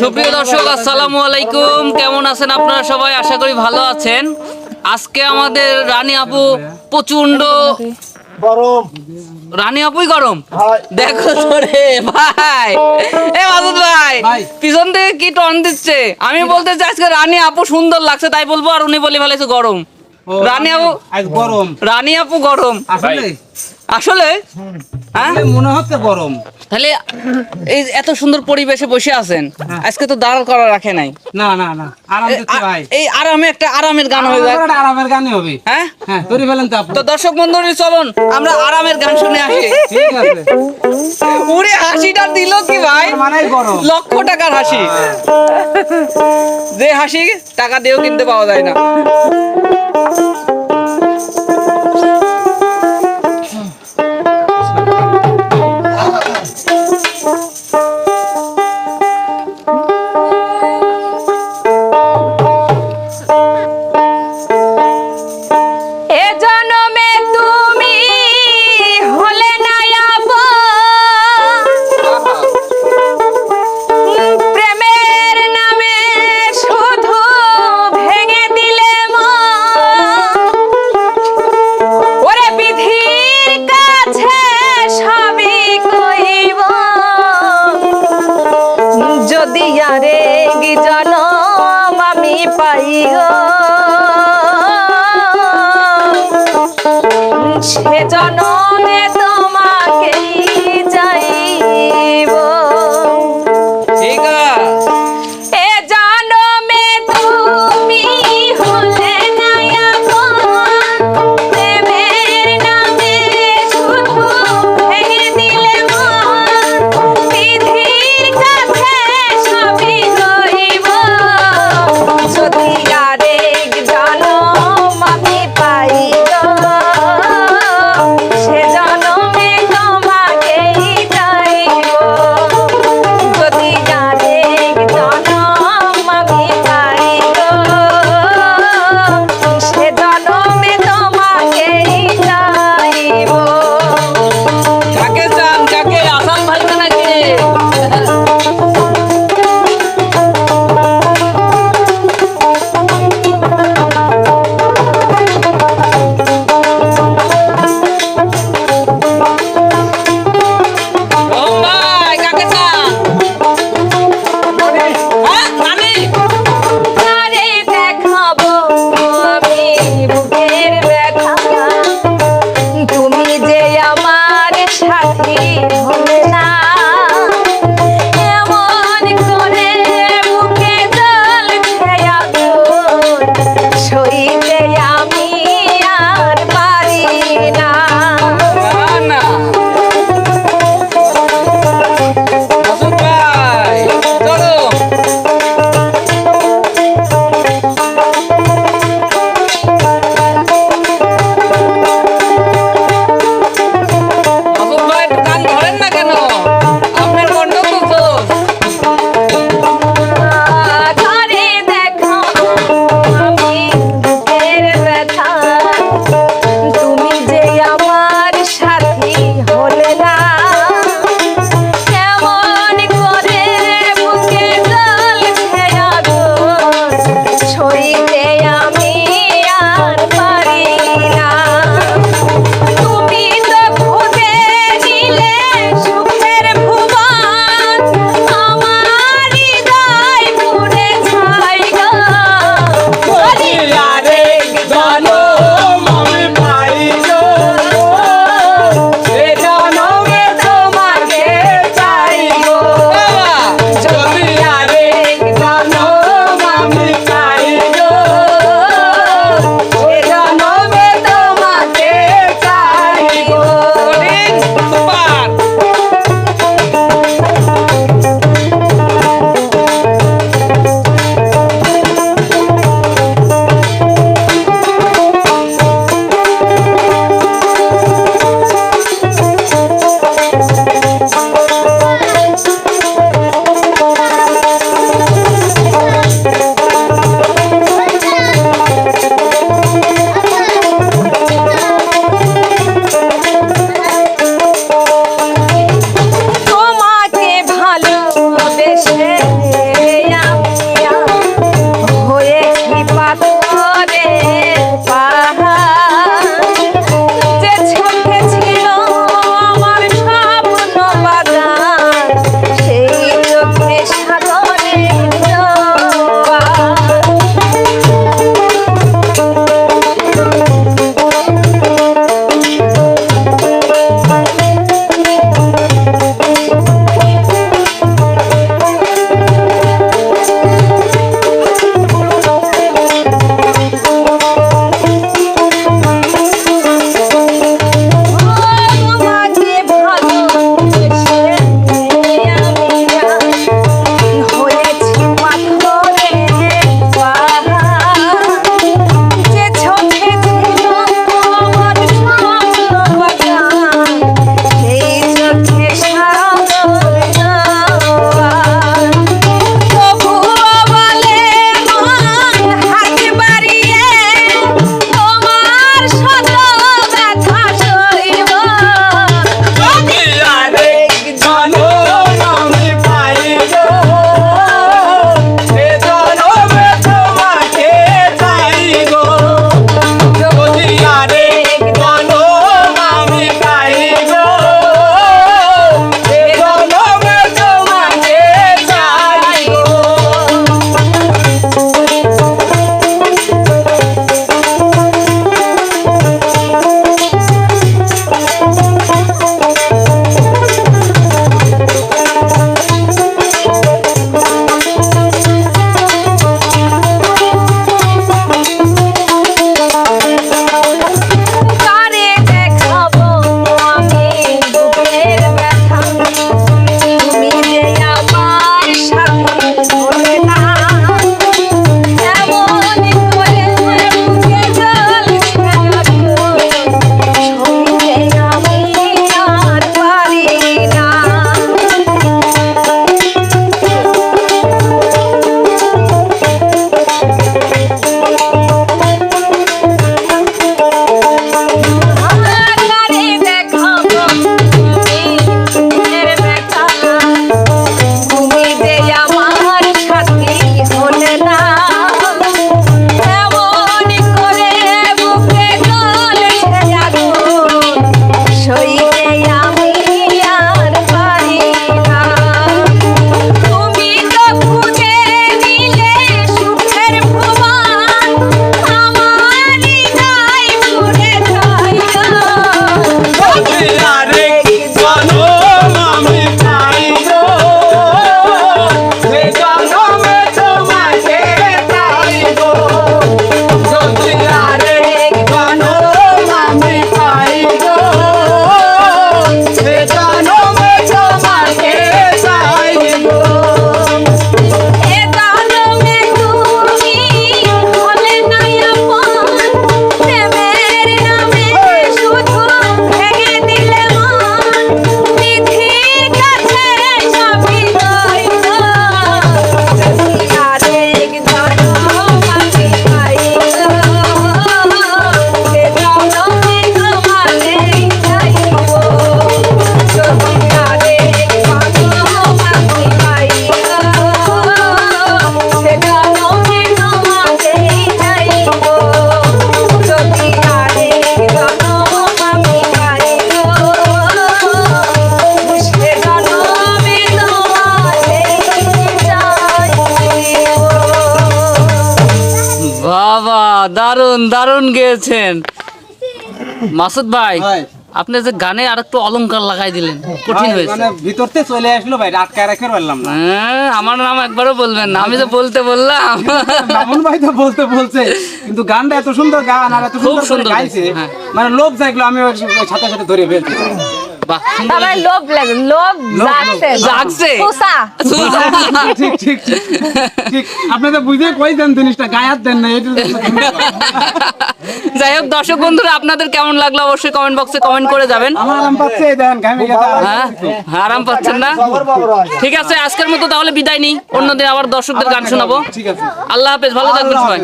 সুপ্রিয় দর্শক আসসালামু আলাইকুম। কেমন আছেন আপনারা সবাই? আশা করি ভালো আছেন। আজকে আমাদের রানী আপু প্রচণ্ড গরম। রানী আপুই গরম। দেখো তো ভাই। এ মাসুদ ভাই। পিছন থেকে কি টন দিচ্ছে? আমি বলতে চাই আজকে রানী আপু সুন্দর লাগছে তাই বলব আর উনি বলে ফেলেছে গরম। রানী আপু গরম। রানী আপু গরম। আসলে? আসলে? মনে হচ্ছে গরম। তাহলে এই এত সুন্দর পরিবেশে বসে আছেন হ্যাঁ। আজকে তো দাঁড় করা রাখে নাই। না না না আরাম এ- দিচ্ছে আ- ভাই। এই আরামে একটা আরামের গান হয়ে যায়। আরামের গানই হবে। হ্যাঁ? হ্যাঁ তৈরি ফেলেন তো তো দর্শক বন্ধুরা চলুন আমরা আরামের গান শুনে আসি। ঠিক আছে। হাসিটা দিল কি ভাই? মানে গরম। লক্ষ টাকার হাসি। যে হাসি টাকা দিয়েও কিনতে পাওয়া যায় না। গো সে জনমে তোমাকেই দারুণ দারুণ গেয়েছেন। মাসুদ ভাই। আপনি যে গানে আর একটু অলংকার লাগাই দিলেন কঠিন হয়েছে। মানে ভিতরতে চলে আসলো ভাই আটকায় রাখতে পারলাম না। হ্যাঁ, আমার নাম একবারও বলবেন না আমি তো বলতে বললাম। মামুন ভাই তো বলতে বলছে কিন্তু গানটা এত সুন্দর গান আর এত সুন্দর গাইছে হ্যাঁ। মানে লোভ জাগলো আমি সাথে সাথে ধরে ফেলছি। বাহ সুন্দর লোভ লাগে লোভ জাগছে। জাগছে। সুসা। ঠিক ঠিক ঠিক ঠিক আপনি বুঝে কই দেন জিনিসটা গায়াত দেন না এটা যাই হোক দর্শক বন্ধুরা আপনাদের কেমন লাগল? অবশ্যই কমেন্ট বক্সে কমেন্ট করে যাবেন। আরাম পাচ্ছে দেন গেছে হ্যাঁ? আরাম পাচ্ছেন না? ঠিক আছে আজকের মতো তাহলে বিদায় নেই। অন্যদিন আবার দর্শকদের গান শোনাবো। ঠিক আছে। আল্লাহ হাফেজ ভালো থাকবেন সবাই।